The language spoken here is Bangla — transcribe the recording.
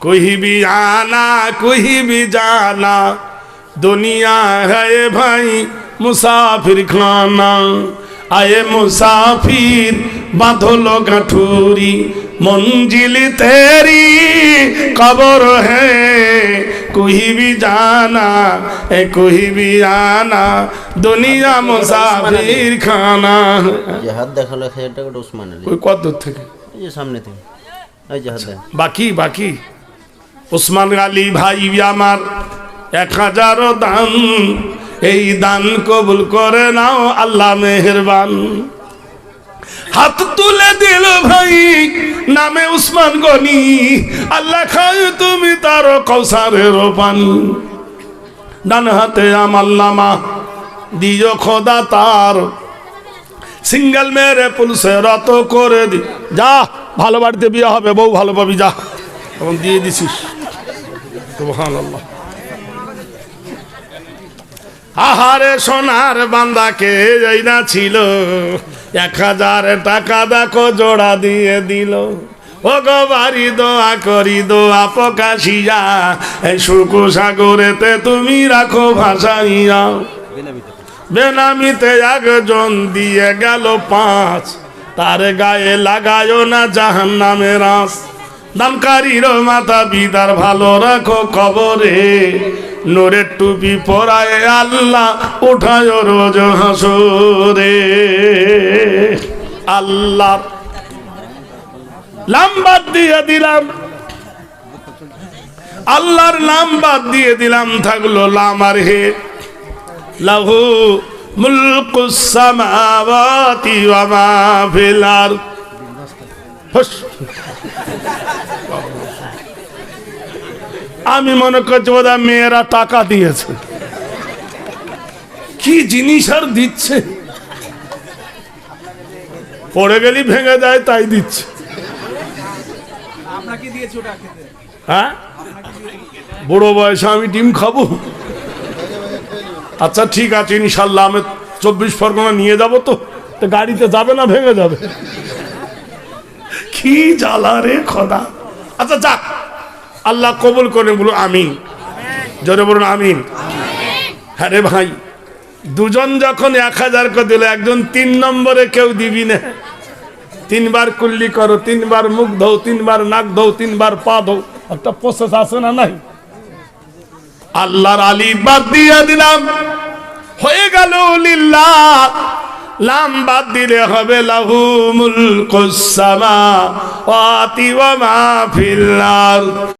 কহিবি আনা কহিবি জানা দুনিয়া হে ভাই মুসাফির খানা। আয়ে মুসাফির বাঁধলো গাঁঠুরি মঞ্জিল তেরি কবর হে। কহিবি জানা এ কহিবি আনা দুনিয়া মুসাফির খানা। যে দেখাল এক হাজার টাকা আলী। ওই কত দূর থেকে? এই সামনে থেকে। এই যে বাকি বাকি। ওসমান আলী ভাই আমার এক হাজারও দান। এই দান কবুল করে নাও, আল্লাহ মেহেরবান। হাত তুলে দিল ভাই, নামে উসমান গনি। আল্লাহ খায় তুমি তার কৌসারের পানি। ডান হাতে আমার নামা দিও খোদা তার। সিঙ্গেল মেরে পুলিশে রত করে দি। যা, ভালো বাড়িতে বিয়ে হবে, বউ ভালো পাবি, যা। তখন দিয়ে দিছিস। আহারে সোনার বান্দাকে এই না ছিল? এক হাজার টাকা দেখো, জোড়া দিয়ে দিল। ও গো বাড়ি দোয়া করি, দোয়া প্রকাশিয়া। এই শুকু সাগরেতে তুমি রাখো ভাসাইয়া। বেনামিতে একজন দিয়ে গেল পাঁচ। তার গায়ে লাগায়ও না জাহান নামের আঁশ দানকারীর মাথা বিদার ভালো রাখো কবরে। নোরের টুপি পরায় আল্লাহ উঠায় রোজ হাসরে। আল্লাহ লাম্বাদ দিয়ে দিলাম। আল্লাহর নাম বাদ দিয়ে দিলাম, থাকল লামার হে। লাহু মুলকুস সামাওয়াতি ওয়া মা ফিল আরদ। আমি মনে করছি বোধ মেয়েরা টাকা দিয়েছে। কি জিনিস আর দিচ্ছে? পড়ে গেলি ভেঙে যায় তাই দিচ্ছে। হ্যাঁ? বুড়ো বয়সে আমি ডিম খাব। আচ্ছা ঠিক আছে ইনশাল্লাহ আমি চব্বিশ পরগনা নিয়ে যাব তো গাড়িতে যাবে না ভেঙে যাবে। কি জ্বালা রে খোদা? আচ্ছা যাক। আল্লাহ কবুল করে বলো আমিন। জোরে বলুন, আমিন। হ্যাঁ রে ভাই, দুজন যখন এক হাজার করে দিল, একজন তিন নম্বরে কেউ দিবি না। তিনবার কুল্লি করো, তিনবার মুখ ধো তিনবার নাক ধো তিনবার পা ধো একটা প্রসেস আছে না নাই? আল্লাহর আলী বাদ দিয়ে দিলাম। হয়ে গেল লিল্লাহ। লাম বাদ দিলে হবে লাহু মুলকুস সামা ওয়া মা ফিল